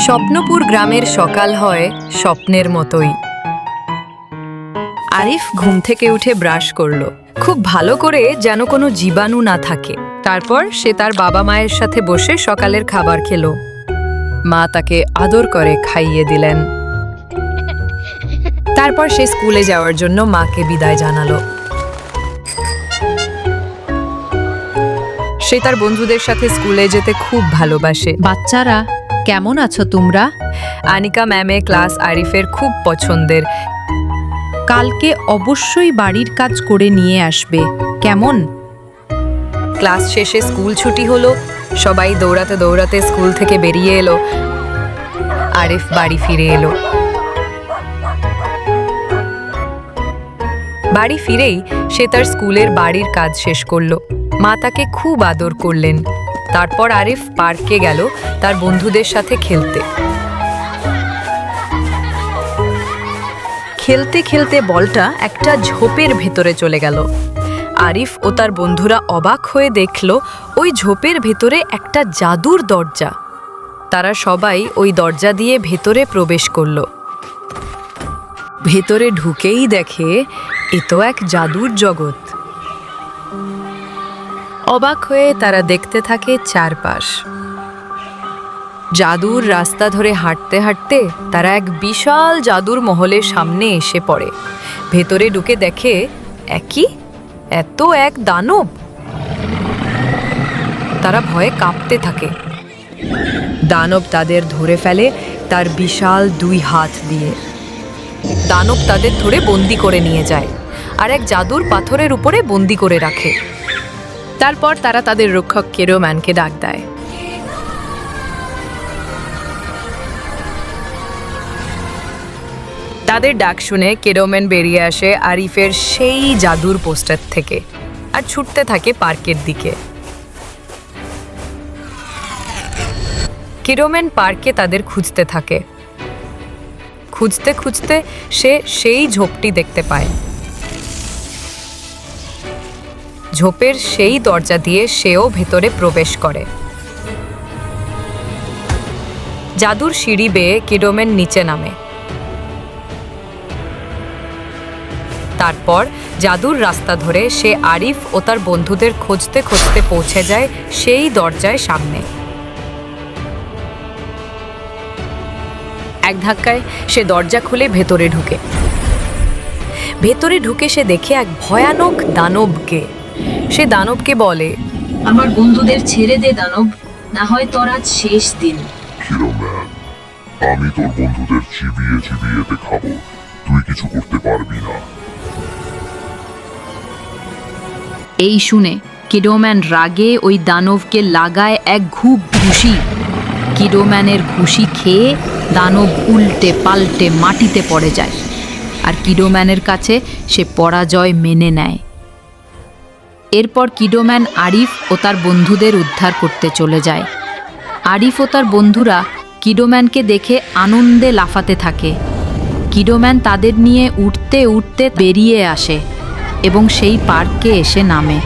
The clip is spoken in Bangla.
স্বপ্নপুর গ্রামের সকাল হয় স্বপ্নের মতোই। আরিফ ঘুম থেকে উঠে ব্রাশ করল। খুব ভালো করে যেন কোনো জীবাণু না থাকে। তারপর সে তার বাবা মায়ের সাথে বসে সকালের খাবার খেলো। মা তাকে আদর করে খাইয়ে দিলেন। তারপর সে স্কুলে যাওয়ার জন্য মাকে বিদায় জানালো। সে তার বন্ধুদের সাথে স্কুলে যেতে খুব ভালোবাসে। বাচ্চারা কেমন আছো তোমরা? আনিকা ম্যামে ক্লাস আরিফের খুব পছন্দের। কালকে অবশ্যই বাড়ির কাজ করে নিয়ে আসবে। কেমন? ক্লাস শেষে স্কুল ছুটি হলো সবাই দৌড়াতে দৌড়াতে স্কুল থেকে বেরিয়ে এলো। আরিফ বাড়ি ফিরে এলো। বাড়ি ফিরেই সে তার স্কুলের বাড়ির কাজ শেষ করল। মা তাকে খুব আদর করলেন। তারপর আরিফ পার্কে গেল তার বন্ধুদের সাথে খেলতে। খেলতে খেলতে বলটা একটা ঝোপের ভেতরে চলে গেল। আরিফ ও তার বন্ধুরা অবাক হয়ে দেখল, ওই ঝোপের ভেতরে একটা জাদুর দরজা। তারা সবাই ওই দরজা দিয়ে ভেতরে প্রবেশ করল। ভেতরে ঢুকেই দেখে, এ তো এক জাদুর জগৎ। অবাক হয়ে তারা দেখতে থাকে চারপাশ। জাদুর রাস্তা ধরে হাঁটতে হাঁটতে তারা এক বিশাল জাদুর মহলের সামনে এসে পড়ে। ভেতরে ঢুকে দেখে, একই? এত এক দানব? তারা ভয়ে কাঁপতে থাকে। দানব তাদের ধরে ফেলে তার বিশাল দুই হাত দিয়ে। দানব তাদের ধরে বন্দি করে নিয়ে যায় আর এক জাদুর পাথরের উপরে বন্দি করে রাখে। তারপর তারা তাদের রক্ষক কেরোম্যানকে ডাক দেয়। তাদের ডাক শুনে কেরোম্যান বেরিয়ে আসে আরিফের সেই জাদুর পোস্টার থেকে আর ছুটতে থাকে পার্কের দিকে। কেরোম্যান পার্কে তাদের খুঁজতে থাকে। খুঁজতে খুঁজতে সে সেই ঝোপটি দেখতে পায়। ঝোপের সেই দরজা দিয়ে সেও ভেতরে প্রবেশ করে। জাদুর সিঁড়ি বেয়ে কিরোমেন নিচে নামে। তারপর জাদুর রাস্তা ধরে সে আরিফ ও তার বন্ধুদের খুঁজতে খুঁজতে পৌঁছে যায় সেই দরজায় সামনে। এক ধাক্কায় সে দরজা খুলে ভেতরে ঢুকে। ভেতরে ঢুকে সে দেখে এক ভয়ানক দানবকে। সে দানবকে বলে আমার বন্ধুদের ছেড়ে দে দানব না হয় তোর আজ শেষ দিন। আমি তোর বন্ধুদের চিবিয়ে চিবিয়েতে খাব তুই কিছু করতে পারবি না। এই শুনে কিডোম্যান রাগে ওই দানবকে লাগায় এক ঘুপ ঘুষি। কিডোম্যানের ঘুষি খেয়ে দানব উল্টে পাল্টে মাটিতে পড়ে যায় আর কিডোম্যানের কাছে সে পরাজয় মেনে নেয়। এরপর কিডোম্যান আরিফ ও তার বন্ধুদের উদ্ধার করতে চলে যায়। আরিফ ও তার বন্ধুরা কিডোম্যানকে দেখে আনন্দে লাফাতে থাকে। কিডোম্যান তাদের নিয়ে উঠতে উঠতে বেরিয়ে আসে এবং সেই পার্কে এসে নামে।